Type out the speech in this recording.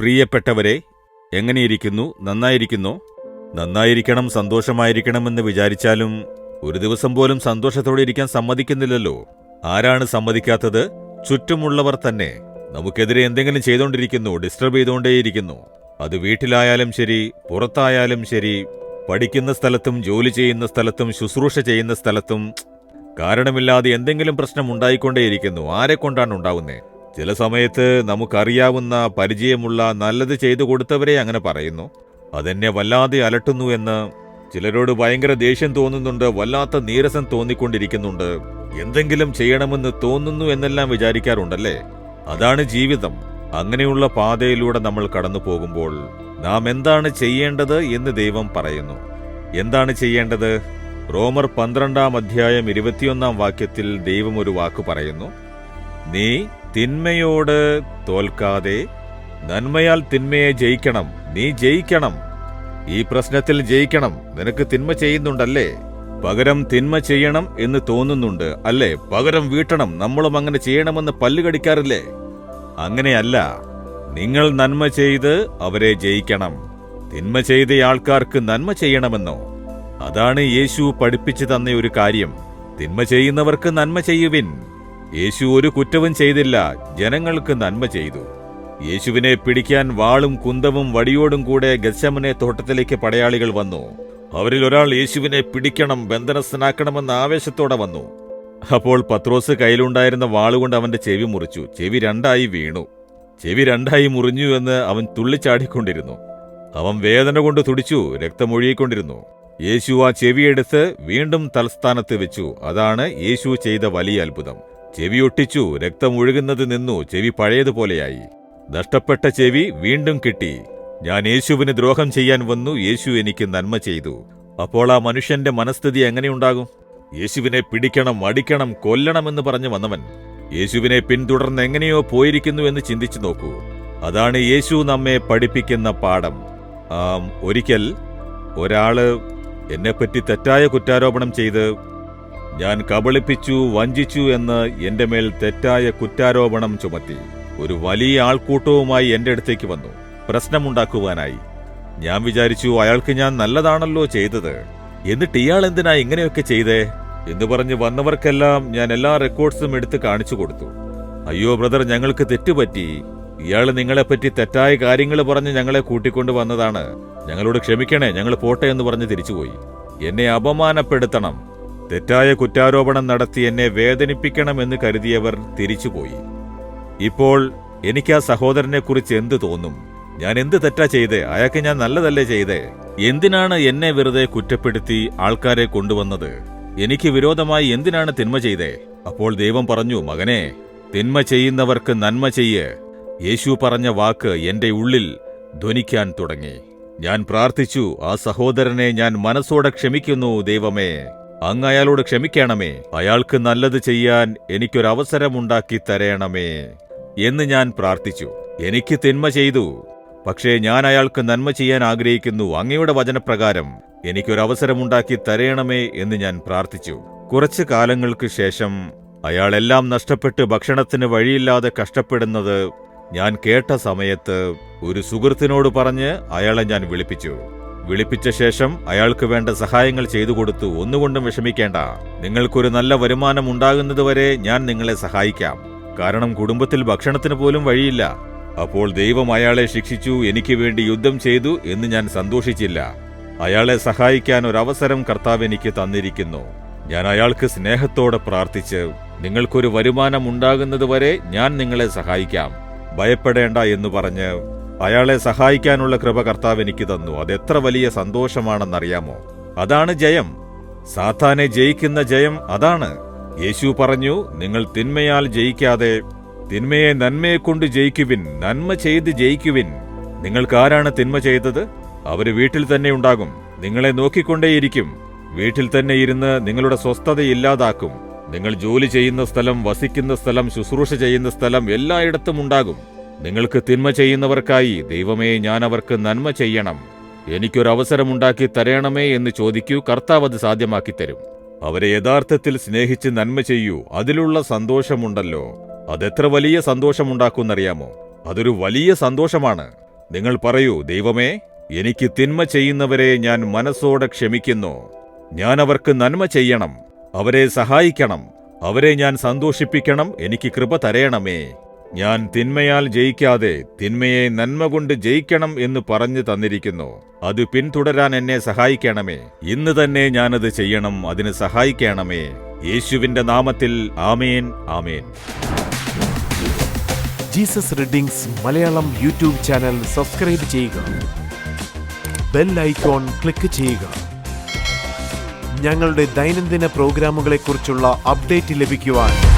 പ്രിയപ്പെട്ടവരെ എങ്ങനെയിരിക്കുന്നു? നന്നായിരിക്കുന്നു? നന്നായിരിക്കണം സന്തോഷമായിരിക്കണമെന്ന് വിചാരിച്ചാലും ഒരു ദിവസം പോലും സന്തോഷത്തോടെ ഇരിക്കാൻ സമ്മതിക്കുന്നില്ലല്ലോ. ആരാണ് സമ്മതിക്കാത്തത്? ചുറ്റുമുള്ളവർ തന്നെ. നമുക്കെതിരെ എന്തെങ്കിലും ചെയ്തുകൊണ്ടിരിക്കുന്നു ഡിസ്റ്റർബ് ചെയ്തുകൊണ്ടേയിരിക്കുന്നു അത് വീട്ടിലായാലും ശരി പുറത്തായാലും ശരി പഠിക്കുന്ന സ്ഥലത്തും ജോലി ചെയ്യുന്ന സ്ഥലത്തും ശുശ്രൂഷ ചെയ്യുന്ന സ്ഥലത്തും കാരണമില്ലാതെ എന്തെങ്കിലും പ്രശ്നം ഉണ്ടായിക്കൊണ്ടേയിരിക്കുന്നു. ആരെ കൊണ്ടാണ് ഉണ്ടാവുന്നേ? ചില സമയത്ത് നമുക്കറിയാവുന്ന പരിചയമുള്ള നല്ലത് ചെയ്തു കൊടുത്തവരെ അങ്ങനെ പറയുന്നു. അതെന്നെ വല്ലാതെ അലട്ടുന്നു എന്ന് ചിലരോട് ഭയങ്കര ദേഷ്യം തോന്നുന്നുണ്ട് വല്ലാത്ത നീരസം തോന്നിക്കൊണ്ടിരിക്കുന്നുണ്ട്. എന്തെങ്കിലും ചെയ്യണമെന്ന് തോന്നുന്നു എന്നെല്ലാം വിചാരിക്കാറുണ്ടല്ലേ? അതാണ് ജീവിതം. അങ്ങനെയുള്ള പാതയിലൂടെ നമ്മൾ കടന്നു പോകുമ്പോൾ നാം എന്താണ് ചെയ്യേണ്ടത് എന്ന് ദൈവം പറയുന്നു. എന്താണ് ചെയ്യേണ്ടത്? റോമർ പന്ത്രണ്ടാം അധ്യായം ഇരുപത്തിയൊന്നാം വാക്യത്തിൽ ദൈവം ഒരു വാക്ക് പറയുന്നു. നീ തിന്മയോട് തോൽക്കാതെ നന്മയാൽ തിന്മയെ ജയിക്കണം. നീ ജയിക്കണം. ഈ പ്രശ്നത്തിൽ ജയിക്കണം. നിനക്ക് തിന്മ ചെയ്യുന്നുണ്ടല്ലേ? പകരം തിന്മ ചെയ്യണം എന്ന് തോന്നുന്നുണ്ട് അല്ലേ? പകരം വീട്ടണം. നമ്മളും അങ്ങനെ ചെയ്യണമെന്ന് പല്ലുകടിക്കാറില്ലേ അങ്ങനെയല്ല. നിങ്ങൾ നന്മ ചെയ്ത് അവരെ ജയിക്കണം. തിന്മ ചെയ്ത ആൾക്കാർക്ക് നന്മ ചെയ്യണമെന്നോ? അതാണ് യേശു പഠിപ്പിച്ചു തന്ന ഒരു കാര്യം. തിന്മ ചെയ്യുന്നവർക്ക് നന്മ ചെയ്യുവിൻ. യേശു ഒരു കുറ്റവും ചെയ്തില്ല ജനങ്ങൾക്ക് നന്മ ചെയ്തു. യേശുവിനെ പിടിക്കാൻ വാളും കുന്തവും വടിയോടും കൂടെ ഗസമനെ തോട്ടത്തിലേക്ക് പടയാളികൾ വന്നു. അവരിൽ ഒരാൾ യേശുവിനെ പിടിക്കണം ബന്ധനസ്ഥനാക്കണമെന്ന ആവേശത്തോടെ വന്നു. അപ്പോൾ പത്രോസ് കയ്യിലുണ്ടായിരുന്ന വാളുകൊണ്ട് അവന്റെ ചെവി മുറിച്ചു. ചെവി രണ്ടായി വീണു. ചെവി രണ്ടായി മുറിഞ്ഞു എന്ന് അവൻ തുള്ളിച്ചാടിക്കൊണ്ടിരുന്നു. അവൻ വേദന കൊണ്ട് തുടിച്ചു രക്തമൊഴുകിക്കൊണ്ടിരുന്നു. യേശു ആ ചെവിയെടുത്ത് വീണ്ടും തലസ്ഥാനത്ത് വെച്ചു. അതാണ് യേശു ചെയ്ത വലിയ അത്ഭുതം. ചെവി ഒട്ടിച്ചു രക്തം ഒഴുകുന്നത് നിന്നു ചെവി പഴയതുപോലെയായി. നഷ്ടപ്പെട്ട ചെവി വീണ്ടും കിട്ടി. ഞാൻ യേശുവിന് ദ്രോഹം ചെയ്യാൻ വന്നു യേശു എനിക്ക് നന്മ ചെയ്തു. അപ്പോൾ ആ മനുഷ്യന്റെ മനസ്ഥിതി എങ്ങനെയുണ്ടാകും? യേശുവിനെ പിടിക്കണം അടിക്കണം കൊല്ലണമെന്ന് പറഞ്ഞു വന്നവൻ യേശുവിനെ പിന്തുടർന്ന് എങ്ങനെയോ പോയിരിക്കുന്നു എന്ന് ചിന്തിച്ചു നോക്കൂ. അതാണ് യേശു നമ്മെ പഠിപ്പിക്കുന്ന പാഠം. ഒരിക്കൽ ഒരാൾ എന്നെപ്പറ്റി തെറ്റായ കുറ്റാരോപണം ചെയ്ത് ഞാൻ കബളിപ്പിച്ചു വഞ്ചിച്ചു എന്ന് എന്റെ മേൽ തെറ്റായ കുറ്റാരോപണം ചുമത്തി. ഒരു വലിയ ആൾക്കൂട്ടവുമായി എന്റെ അടുത്തേക്ക് വന്നു. പ്രശ്നമുണ്ടാക്കുവാനായി. ഞാൻ വിചാരിച്ചു അയാൾക്ക് ഞാൻ നല്ലതാണല്ലോ ചെയ്തത്. എന്നിട്ട് ഇയാൾ എന്തിനാ ഇങ്ങനെയൊക്കെ ചെയ്തേ? എന്ന് പറഞ്ഞ് വന്നവർക്കെല്ലാം ഞാൻ എല്ലാ റെക്കോർഡ്സും എടുത്ത് കാണിച്ചു കൊടുത്തു. അയ്യോ ബ്രദർ ഞങ്ങൾക്ക് തെറ്റുപറ്റി. ഇയാൾ നിങ്ങളെപ്പറ്റി തെറ്റായ കാര്യങ്ങൾ പറഞ്ഞ് ഞങ്ങളെ കൂട്ടിക്കൊണ്ടു വന്നതാണ്. ഞങ്ങളോട് ക്ഷമിക്കണേ ഞങ്ങൾ പോട്ടെ എന്ന് പറഞ്ഞ് തിരിച്ചുപോയി. എന്നെ അപമാനപ്പെടുത്തണം. തെറ്റായ കുറ്റാരോപണം നടത്തി എന്നെ വേദനിപ്പിക്കണമെന്ന് കരുതിയവർ തിരിച്ചുപോയി. ഇപ്പോൾ എനിക്ക് ആ സഹോദരനെക്കുറിച്ച് എന്ത് തോന്നും? ഞാൻ എന്ത് തെറ്റാ ചെയ്തേ? അയാൾക്ക് ഞാൻ നല്ലതല്ലേ ചെയ്തേ? എന്തിനാണ് എന്നെ വെറുതെ കുറ്റപ്പെടുത്തി ആൾക്കാരെ കൊണ്ടുവന്നത്? എനിക്ക് വിരോധമായി എന്തിനാണ് തിന്മ ചെയ്തേ? അപ്പോൾ ദൈവം പറഞ്ഞു മകനെ തിന്മ ചെയ്യുന്നവർക്ക് നന്മ ചെയ്യ്. യേശു പറഞ്ഞ വാക്ക് എന്റെ ഉള്ളിൽ ധ്വനിക്കാൻ തുടങ്ങി. ഞാൻ പ്രാർത്ഥിച്ചു ആ സഹോദരനെ ഞാൻ മനസ്സോടെ ക്ഷമിക്കുന്നു ദൈവമേ. അങ്ങ് അയാളോട് ക്ഷമിക്കണമേ. അയാൾക്ക് നല്ലത് ചെയ്യാൻ എനിക്കൊരവസരമുണ്ടാക്കി തരയണമേ എന്ന് ഞാൻ പ്രാർത്ഥിച്ചു. എനിക്ക് തിന്മ ചെയ്തു. പക്ഷേ ഞാൻ അയാൾക്ക് നന്മ ചെയ്യാൻ ആഗ്രഹിക്കുന്നു. അങ്ങയുടെ വചനപ്രകാരം എനിക്കൊരവസരമുണ്ടാക്കി തരയണമേ എന്ന് ഞാൻ പ്രാർത്ഥിച്ചു. കുറച്ചു കാലങ്ങൾക്ക് ശേഷം അയാളെല്ലാം നഷ്ടപ്പെട്ട് ഭക്ഷണത്തിന് വഴിയില്ലാതെ കഷ്ടപ്പെടുന്നത് ഞാൻ കേട്ട സമയത്ത് ഒരു സുഹൃത്തിനോട് പറഞ്ഞ് അയാളെ ഞാൻ വിളിപ്പിച്ചു. വിളിപ്പിച്ച ശേഷം അയാൾക്ക് വേണ്ട സഹായങ്ങൾ ചെയ്തു കൊടുത്തു. ഒന്നുകൊണ്ടും വിഷമിക്കേണ്ട. നിങ്ങൾക്കൊരു നല്ല വരുമാനം ഉണ്ടാകുന്നതുവരെ ഞാൻ നിങ്ങളെ സഹായിക്കാം. കാരണം കുടുംബത്തിൽ ഭക്ഷണത്തിന് പോലും വഴിയില്ല. അപ്പോൾ ദൈവം അയാളെ ശിക്ഷിച്ചു എനിക്ക് വേണ്ടി യുദ്ധം ചെയ്തു എന്ന് ഞാൻ സന്തോഷിച്ചില്ല. അയാളെ സഹായിക്കാൻ ഒരവസരം കർത്താവ് എനിക്ക് തന്നിരിക്കുന്നു. ഞാൻ അയാൾക്ക് സ്നേഹത്തോടെ പ്രാർത്ഥിച്ച് നിങ്ങൾക്കൊരു വരുമാനം ഉണ്ടാകുന്നതുവരെ ഞാൻ നിങ്ങളെ സഹായിക്കാം. ഭയപ്പെടേണ്ട എന്ന് പറഞ്ഞ് അയാളെ സഹായിക്കാനുള്ള കൃപ കർത്താവ് എനിക്ക് തന്നു. അതെത്ര വലിയ സന്തോഷമാണെന്നറിയാമോ? അതാണ് ജയം. സാത്താനെ ജയിക്കുന്ന ജയം അതാണ്. യേശു പറഞ്ഞു നിങ്ങൾ തിന്മയാൽ ജയിക്കാതെ തിന്മയെ നന്മയെക്കൊണ്ട് ജയിക്കുവിൻ നന്മ ചെയ്ത് ജയിക്കുവിൻ. നിങ്ങൾക്കാരാണ് തിന്മ ചെയ്തത്? അവർ വീട്ടിൽ തന്നെ ഉണ്ടാകും. നിങ്ങളെ നോക്കിക്കൊണ്ടേയിരിക്കും. വീട്ടിൽ തന്നെ ഇരുന്ന് നിങ്ങളുടെ സ്വസ്ഥത ഇല്ലാതാക്കും. നിങ്ങൾ ജോലി ചെയ്യുന്ന സ്ഥലം വസിക്കുന്ന സ്ഥലം ശുശ്രൂഷ ചെയ്യുന്ന സ്ഥലം എല്ലായിടത്തും ഉണ്ടാകും. നിങ്ങൾക്ക് തിന്മ ചെയ്യുന്നവർക്കായി ദൈവമേ ഞാൻ അവർക്ക് നന്മ ചെയ്യണം. എനിക്കൊരവസരമുണ്ടാക്കി തരയണമേ എന്ന് ചോദിക്കൂ കർത്താവ് അത് സാധ്യമാക്കി തരും. അവരെ യഥാർത്ഥത്തിൽ സ്നേഹിച്ച് നന്മ ചെയ്യൂ അതിലുള്ള സന്തോഷമുണ്ടല്ലോ. അതെത്ര വലിയ സന്തോഷമുണ്ടാക്കുമെന്നറിയാമോ? അതൊരു വലിയ സന്തോഷമാണ്. നിങ്ങൾ പറയൂ ദൈവമേ എനിക്ക് തിന്മ ചെയ്യുന്നവരെ ഞാൻ മനസ്സോടെ ക്ഷമിക്കുന്നു. ഞാൻ അവർക്ക് നന്മ ചെയ്യണം. അവരെ സഹായിക്കണം. അവരെ ഞാൻ സന്തോഷിപ്പിക്കണം. എനിക്ക് കൃപ തരയണമേ ഞാൻ തിന്മയാൽ ജയിക്കാതെ തിന്മയെ നന്മ കൊണ്ട് ജയിക്കണം എന്ന് പറഞ്ഞു തന്നിരിക്കുന്നു. അത് പിന്തുടരാൻ എന്നെ സഹായിക്കണമേ. ഇന്ന് തന്നെ ഞാനത് ചെയ്യണം. അതിന് സഹായിക്കണമേ. യേശുവിന്റെ നാമത്തിൽ ആമേൻ ആമേൻ. Jesus readings Malayalam YouTube channel subscribe ചെയ്യുക. ബെൽ ഐക്കോൺ ക്ലിക്ക് ചെയ്യുക. ഞങ്ങളുടെ ദൈനംദിന പ്രോഗ്രാമുകളെക്കുറിച്ചുള്ള അപ്ഡേറ്റ് ലഭിക്കുവാൻ